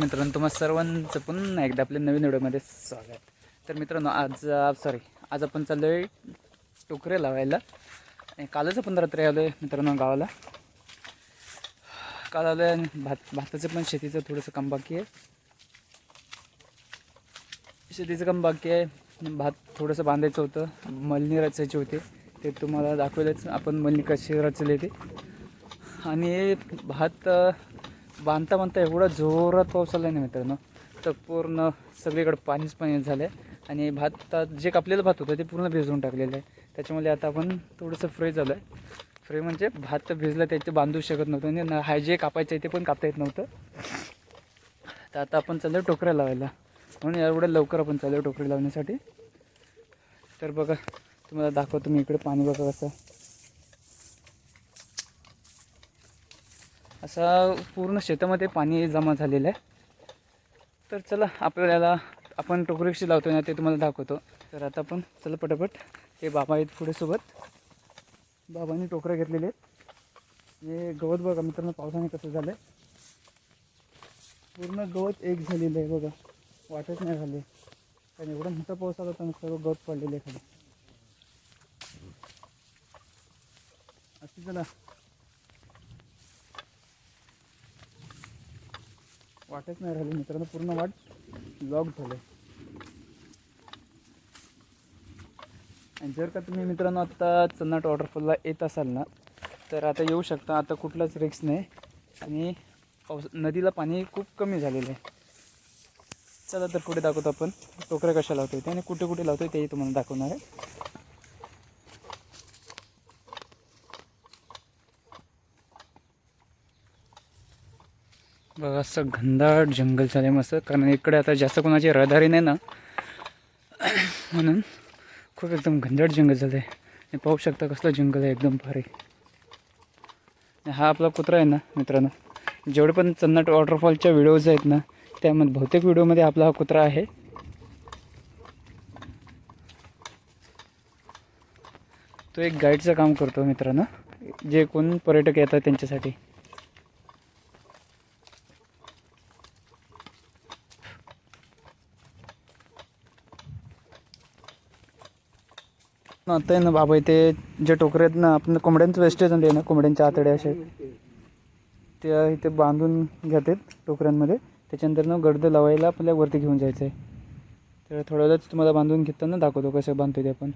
मित्रांनो तुम्हा सर्वांचं पुन्हा एकदा आपल्या नवीन व्हिडिओमध्ये स्वागत. तर मित्रांनो आज सॉरी आज आपण चाललो आहे टोकरे लावायला. आणि कालच आपण रात्री आलो आहे मित्रांनो गावाला. काल आलो आहे आणि भात भाताचं पण शेतीचं थोडंसं काम बाकी आहे. शेतीचं काम बाकी आहे. भात थोडंसं बांधायचं होतं. मलनी रचायची होती. ते तुम्हाला दाखवलंच. आपण मलनी कशी रचली ते आणि भात बांधता बांधता एवढा जोरात पाऊस आला नाही मित्रांनो. तर पूर्ण सगळीकडे पाणीच पाणी झालं आहे आणि भात जे कापलेलं भात होतं ते पूर्ण भिजवून टाकलेलं आहे. त्याच्यामुळे आता आपण थोडंसं फ्री झालं आहे फ्री म्हणजे भात तर भिजलं त्याचे बांधू शकत नव्हतं. आणि हाय जे कापायचं आहे ते पण कापता येत नव्हतं. तर आता आपण चाललो टोकऱ्या लावायला. म्हणून एवढं लवकर आपण चाललो टोकरी लावण्यासाठी. तर बघा तुम्हाला दाखवतो मी इकडे पाणी बघा कसं. असा पूर्ण शेतामध्ये पाणी जमा झालेलं आहे. तर चला आपल्याला आपण टोकरीशी लावतो ना ते तुम्हाला दाखवतो. तर आता आपण चला पटापट ते बाबा आहेत पुढे सोबत. बाबांनी टोकऱ्या घेतलेले आहेत. हे गवत बघा मित्रांनो पावसाने कसं झालं आहे पूर्ण गवत एक झालेलं आहे बघा. वाटच नाही झाले. कारण एवढा मोठा पाऊस आला होता सर्व गवत पडलेले आहे खाली. असं चला वाटच नाही राहिली. मित्रांनो पूर्ण वाट लॉक झालं. आणि जर का तुम्ही मित्रांनो आत्ता चन्नाट वॉटरफॉलला येत असाल ना तर आता येऊ शकता. आता कुठलाच रिक्स नाही. आणि पाऊस नदीला पाणी खूप कमी झालेलं आहे. चला तर पुढे दाखवतो आपण. टोकऱ्या कशा लावतो आहे आणि कुठे कुठे लावतो तेही तुम्हाला दाखवणार आहे. बघा असं घनदाट जंगल झालं मस्त. कारण इकडे आता जास्त कोणाची रहदारी नाही ना. म्हणून खूप एकदम घनदाट जंगल झालं आहे पाहू शकता कसलं जंगल आहे एकदम भारी. हा आपला कुत्रा आहे ना मित्रांनो. जेवढे पण चन्नाट वॉटरफॉलच्या व्हिडिओज आहेत ना त्यामध्ये बहुतेक व्हिडिओमध्ये आपला हा कुत्रा आहे. तो एक गाईडचं काम करतो मित्रांनो. जे कोण पर्यटक येतात त्यांच्यासाठी. आता आहे ना बाबा इथे जे टोकरे आहेत ना आपण कोंबड्यांचं वेस्टेज आहे ना कोंबड्यांच्या आतड्या असे. ते इथे बांधून घेतात टोकऱ्यांमध्ये. त्याच्यानंतर ना गर्द लावायला आपल्याला वरती घेऊन जायचं आहे तर थोड्या वेळाच तुम्हाला बांधून घेताना दाखवतो कसं बांधतो ते आपण.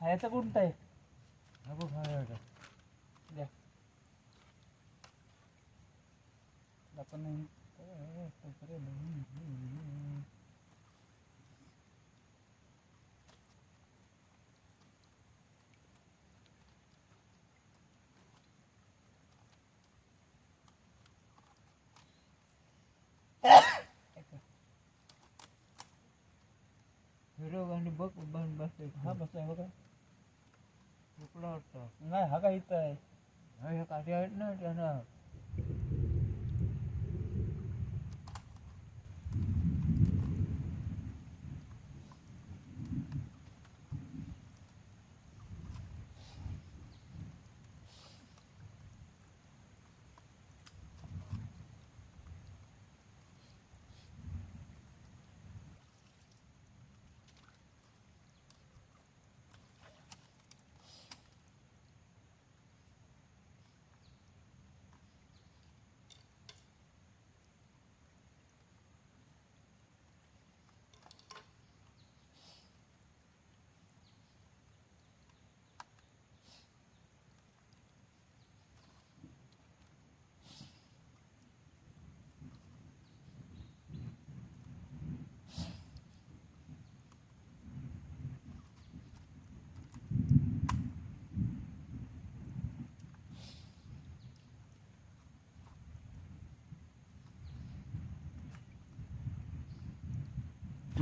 ह्याचा कोणता आहे? आपण व्हिडिओ गाणी बघ बन बसले हा बसलाय बघा. कुठला वाटतं नाही हा काय इथं आहे. हे काठी आहेत ना त्यांना.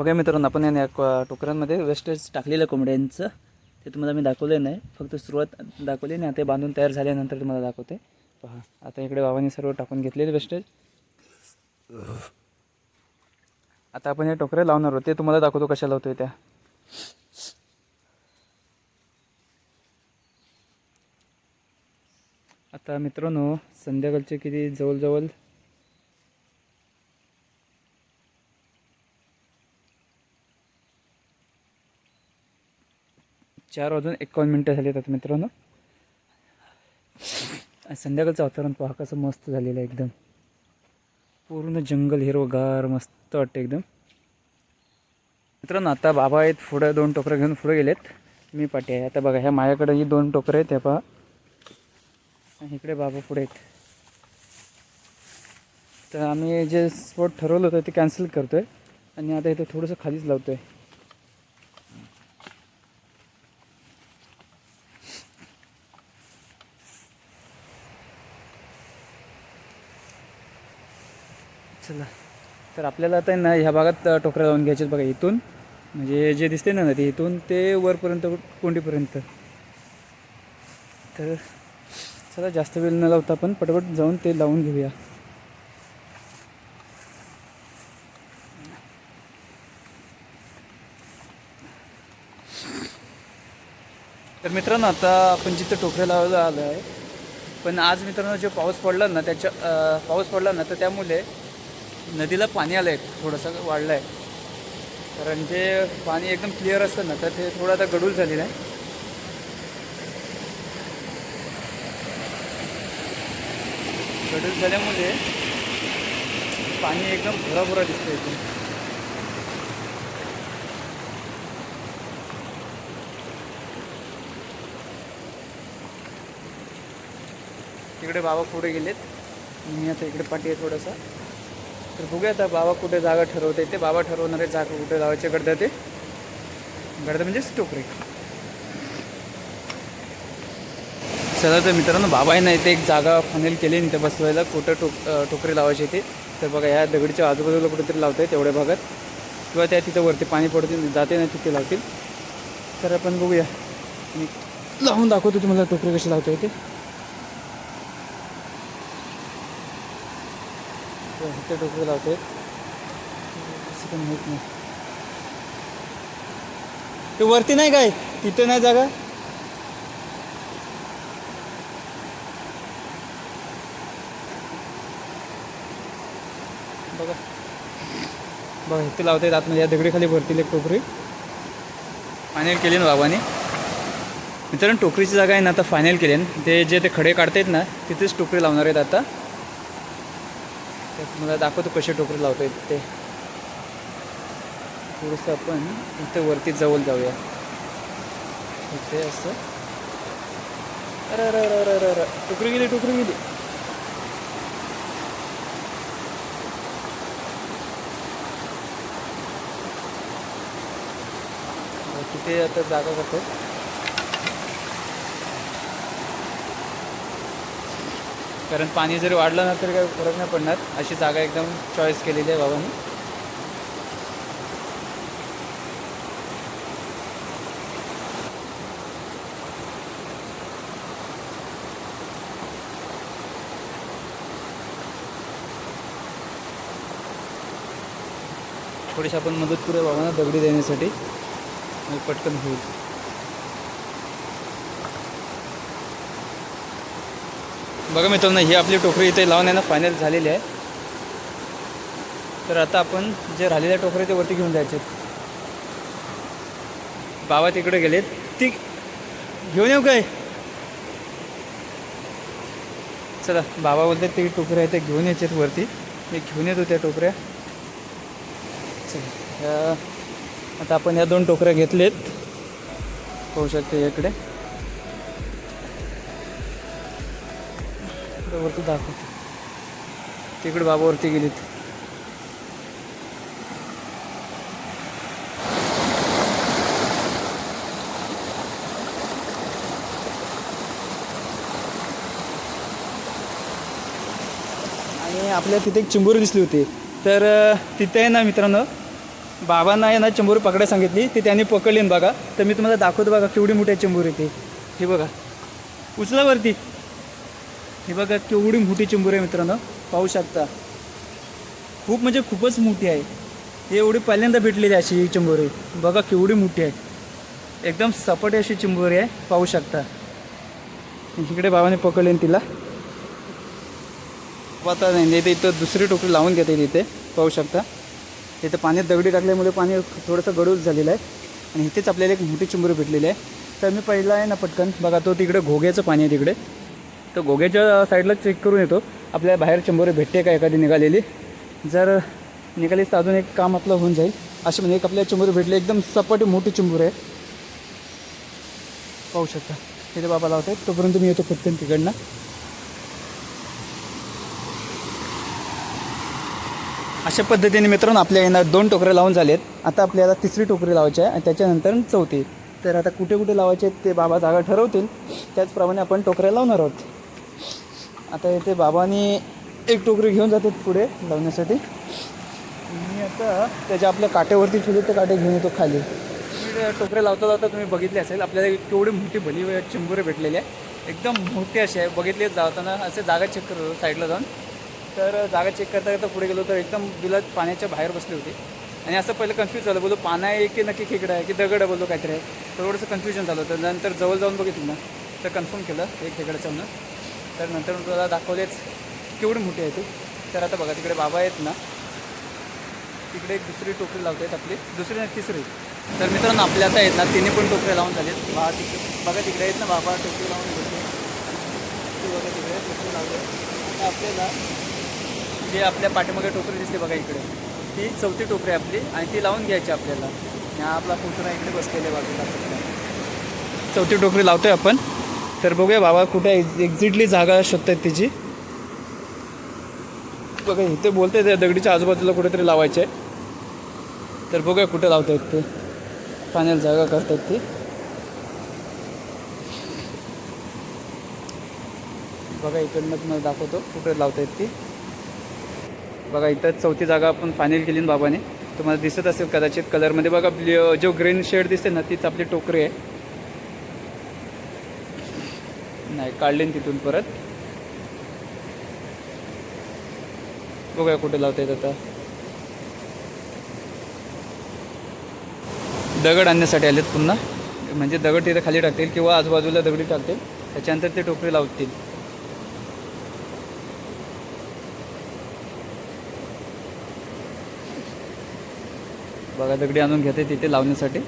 बघा मित्रांनो आपण या टोकऱ्यांमध्ये वेस्टेज टाकलेलं कोंबड्यांचं. ते तुम्हाला मी दाखवले नाही फक्त सुरुवात दाखवली नाही आता बांधून तयार झाल्यानंतर तुम्हाला दाखवते. पहा आता इकडे बाबांनी सर्व टाकून घेतलेले वेस्टेज आता आपण या टोकऱ्या लावणार आहोत. ते तुम्हाला दाखवतो कशा लावतोय त्या. आता मित्रांनो संध्याकाळचे किती? जवळजवळ चार वाजून एकावन्न मिनटं झाली आता मित्रांनो. संध्याकाळचं वातावरण पहा कसं मस्त झालेलं आहे एकदम. पूर्ण जंगल हिरवगार मस्त वाटतं एकदम. मित्रांनो आता बाबा आहेत पुढं दोन टोकरं घेऊन पुढे गेलेत. मी पाठी आहे. आता बघा ह्या माझ्याकडे ही दोन टोकरं आहेत त्या पहा. आणि इकडे बाबा पुढे आहेत. तर आम्ही जे स्पॉट ठरवलं होतं ते कॅन्सल करतो आहे आणि आता इथं थोडंसं खालीच लावतो आहे चला तर आपल्याला आता ना ह्या भागात टोकऱ्या लावून घ्यायचे बघा इथून. म्हणजे जे दिसते ना ते इथून ते वरपर्यंत कोंडीपर्यंत. तर चला जास्त वेळ न लावता आपण पटपट जाऊन ते लावून घेऊया. तर मित्रांनो आता आपण जिथं टोकऱ्या लावायला आलो आहे पण आज मित्रांनो जो पाऊस पडला ना त्याच्या पाऊस पडला ना तर त्यामुळे नदीला पाणी आलं आहे थोडंसं वाढलं आहे कारण जे पाणी एकदम क्लिअर असतं ना तर ते थोडं आता गडूळ झालेलं आहे. गडूळ झाल्यामुळे पाणी एकदम भुराभुरा दिसतं इथे तिकडे बाबा पुढे गेलेत. मी आता इकडे पाठी आहे थोडासा. तर बघूया आता बाबा कुठे जागा ठरवते ते. बाबा ठरवणारे जागा कुठे लावायचे गडदा ते. गडदा म्हणजेच टोकरी. चला तर मित्रांनो बाबा नाही ते इथे एक जागा फायनल केली नाही ते बसवायला कुठं टोक टोकरी लावायची ते. तर बघा ह्या दगडीच्या आजूबाजूला कुठेतरी लावत आहे तेवढ्या भागात. किंवा त्या तिथं वरती पाणी पडते जाते ना तिथे लावतील. तर आपण बघूया. मी लावून दाखवतो तुम्हाला टोकरी कशी लावता येते तर इथे टोकरी लावते असं पण माहीत नाही. ते वरती नाही काय? तिथे नाही जागा? बघा. बघा इथे लावता आतमध्ये. या दगडीखाली भरतील एक टोकरी. फायनल केली ना बाबाने. मित्रांनो टोकरीची जागा आहे ना आता फायनल केली ते जे ते खडे काढतायत ना तिथेच टोकरी लावणार आहेत आता. तर तुम्हाला दाखवतो कशी टोकरी लावता येत ते. थोडंसं आपण इथे वरती जवळ जाऊया. इथे असं. अरे अरे अरे अरे अरे टोकरी गेली टोकरी गेली. तिथे आता जागा करतो कारण पाणी जरी वाढलं ना तरी काही फरक नाही पडणार. अशी जागा एकदम चॉईस केलेली आहे बाबांनी. थोडीशी आपण मदत करूया बाबांना दगडी देण्यासाठी. पटकन होईल. बघा मित्रांनो ही आपली टोकरी इथे लावून आहे ना फायनल झालेली आहे. तर आता आपण जे राहिलेल्या टोकरी ते वरती घेऊन जायचे. बाबा तिकडे गेलेत. ती घेऊन येऊ काय? चला बाबा बोलतात ते टोकऱ्या आहे ते घेऊन यायचे वरती. मी घेऊन येतो त्या टोकऱ्या. चला आता आपण या दोन टोकऱ्या घेतलेत. होऊ शकते इकडे इकडे वरती दाखवतो. तिकडे बाबा वरती गेलीत. आणि आपल्या तिथे एक चिंबोरी दिसली होती. तर तिथे आहे ना मित्रांनो बाबांना आहे ना चिंबोरी पकडायला सांगितली. ती त्यांनी पकडली ना बघा. तर मी तुम्हाला दाखवतो बघा केवढी मोठी आहे चिंबोरी ती. हे बघा. उचला वरती. हे बघा केवढी मोठी चिंबूर आहे मित्रांनो. पाहू शकता. खूप म्हणजे खूपच मोठी आहे. हे एवढी पहिल्यांदा भेटलेली आहे अशी ही चिंबोरी. बघा केवढी मोठी आहे. एकदम सपाट अशी चिंबोरी आहे. पाहू शकता. इकडे बाबाने पकडले तिला. पता नाही नाही, ते इथं दुसरी टोकरी लावून घेते तिथे. पाहू शकता. तिथं पाण्यात दगडी टाकल्यामुळे पाणी थोडंसं गडूळ झालेलं आहे. आणि इथेच आपल्याला एक मोठी चिंबुरी भेटलेली आहे. तर मी पहिला आहे ना पटकन. बघा तो तिकडे घोग्याचं पाणी आहे तिकडे. तर गोग्याच्या साईडला चेक करून येतो. आपल्या बाहेर चंबोरे भेटते का एखादी निघालेली? जर निघालीच तर अजून एक काम आपलं होऊन जाईल. असे म्हणजे एक आपल्या चिंबोरी भेटले एकदम सपाटी मोठी चंबूर आहे. पाहू शकता. तिथे बाबा लावत आहेत तोपर्यंत मी येतो पटकन तिकडनं. अशा पद्धतीने मित्रांनो आपल्या येणार दोन टोकरे लावून झालेत. आता आपल्याला तिसरी टोकरी लावायची आहे आणि त्याच्यानंतर चौथी. तर आता कुठे कुठे लावायचे आहेत ते बाबा जागा ठरवतील. त्याचप्रमाणे आपण टोकऱ्या लावणार आहोत. आता इथे बाबांनी एक टोकरी घेऊन जातात पुढे लावण्यासाठी. मी आता त्याच्या आपल्या काट्यावरती ठेवले ते काटे घेऊन येतो खाली. टोकरे लावता लावता तुम्ही बघितले असेल आपल्याला केवढी मोठी भली चिंबुरे भेटलेली आहे. एकदम मोठे असे आहे. बघितले जाताना असे जागा चेक करतो साईडला जाऊन. तर जागा चेक करता करता पुढे गेलो तर एकदम बिलात पाण्याच्या बाहेर बसली होती. आणि असं पहिलं कन्फ्यूज झालं. बोलतो पाना आहे की नक्की खेकडा आहे की दगड आहे? बोललो काहीतरी आहे. थोडंसं कन्फ्युजन झालं होतं. नंतर जवळ जाऊन बघितलं. ना तर कन्फर्म केलं एक खेकड्याचं म्हणून. तर नंतर मी तुला दाखवलेच केवढी मोठी आहे ती. तर आता बघा तिकडे बाबा आहेत ना. तिकडे एक दुसरी टोकरी लावते आहेत आपली. दुसरी नाही तिसरी. तर मित्रांनो आपल्या आता आहेत ना तिन्ही पण टोकरे लावून झालेत. बा तिकडे बघा तिकडे आहेत ना बाबा टोकरी लावून घेते ती बघा तिकडे टोकरी लावले आपल्याला जे आपल्या पाठीमागे टोकरी दिसते बघा इकडे. ती चौथी टोकरी आहे आपली आणि ती लावून घ्यायची आपल्याला. हा आपला कुत्रा इकडे बसलेले बाजूला. चौथी टोकरी लावतोय आपण. तर बघूया बाबा कुठे एक्झिटली जागा शोधतायत तिची. बघा इथे बोलते त्या दगडीच्या आजूबाजूला कुठेतरी लावायचे. तर बघूया कुठे लावतायत ते. फायनल जागा करतात ती. बघा इकडनं तुम्हाला दाखवतो कुठे लावतायत ती. बघा इथं चौथी जागा आपण फायनल केली ना बाबाने. तुम्हाला दिसत असेल कदाचित कलरमध्ये बघा ब्ल्यू- जो ग्रीन शेड दिसते ना तीच आपली टोकरी आहे. नाही काढलेन तिथून परत. बघूया कुठे लावता येत आता. दगड आणण्यासाठी आलेत पुन्हा. म्हणजे दगड तिथे खाली टाकतील किंवा आजूबाजूला दगडी टाकतील. त्याच्यानंतर ते टोकरी लावतील. बघा दगडी आणून घेते तिथे लावण्यासाठी.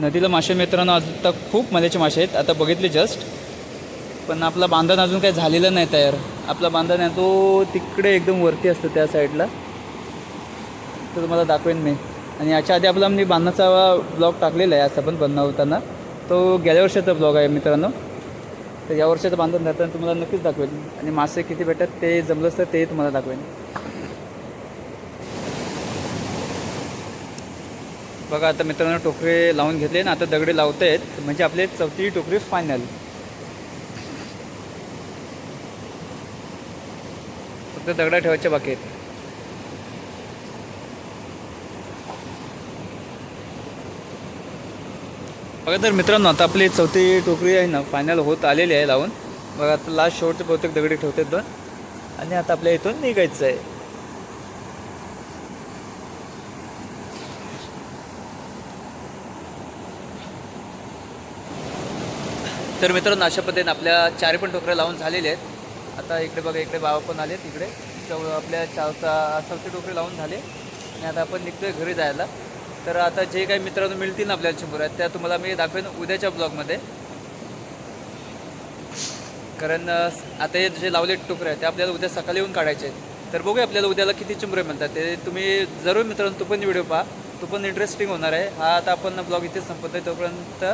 नदीला मासे मित्रांनो अजून तर खूप मजाचे मासे आहेत. आता बघितले जस्ट पण आपला बांधण अजून काही झालेलं नाही तयार. आपला बांधण आहे तो तिकडे एकदम वरती असतो त्या साईडला तर तुम्हाला दाखवेन मी. आणि याच्या आधी आपला मी बांधणाचा ब्लॉग टाकलेला आहे असं पण बनवताना तो गेल्या वर्षाचा ब्लॉग आहे मित्रांनो. तर या वर्षाचं बांधून जाताना तुम्हाला नक्कीच दाखवेन. आणि मासे किती भेटतात ते जमलंच तर ते तुम्हाला दाखवेन. बघा आता मित्रांनो टोकरे लावून घेतले ना आता दगडे लावत आहेत म्हणजे आपले चौथी टोकरी फायनल फक्त दगडा ठेवायच्या बाकी आहेत. बघा तर मित्रांनो आता आपली चौथी टोकरी आहे ना फायनल होत आलेली आहे लावून. बघा आता लास्ट शेवटचे बहुतेक दगडी ठेवतात दोन आणि आता आपल्या इथून निघायचं आहे तर मित्रांनो अशा पद्धतीने आपल्या चारी पण टोकऱ्या लावून झालेल्या आहेत. आता इकडे बघा इकडे बाबा पण आले इकडे. चौ आपल्या चावचा चौथी टोकरे लावून झाले. आणि आता आपण निघतोय घरी जायला. तर आता जे काही मित्रांनो मिळतील ना आपल्याला शंभर त्या तुम्हाला मी दाखवेन उद्याच्या ब्लॉगमध्ये. कारण आता हे जे लावले टोकरे आहेत ते आपल्याला उद्या सकाळी येऊन काढायचे आहेत. तर बघूया आपल्याला उद्याला किती चिंबरे मिळतात. ते तुम्ही जरूर मित्रांनो तो पण व्हिडिओ पहा. तो पण इंटरेस्टिंग होणार आहे. हा आता आपण ब्लॉग इथेच संपत आहे तोपर्यंत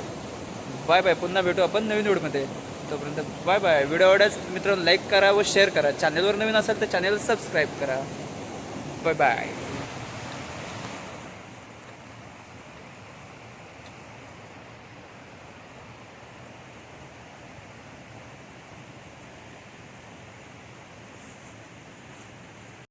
बाय बाय. पुन्हा भेटू आपण नवीन व्हिडिओमध्ये. तोपर्यंत बाय बाय. व्हिडिओ आवडल्यास मित्रांनो लाईक करा व शेअर करा. चॅनलवर नवीन असाल तर चॅनल सबस्क्राईब करा. Bye bye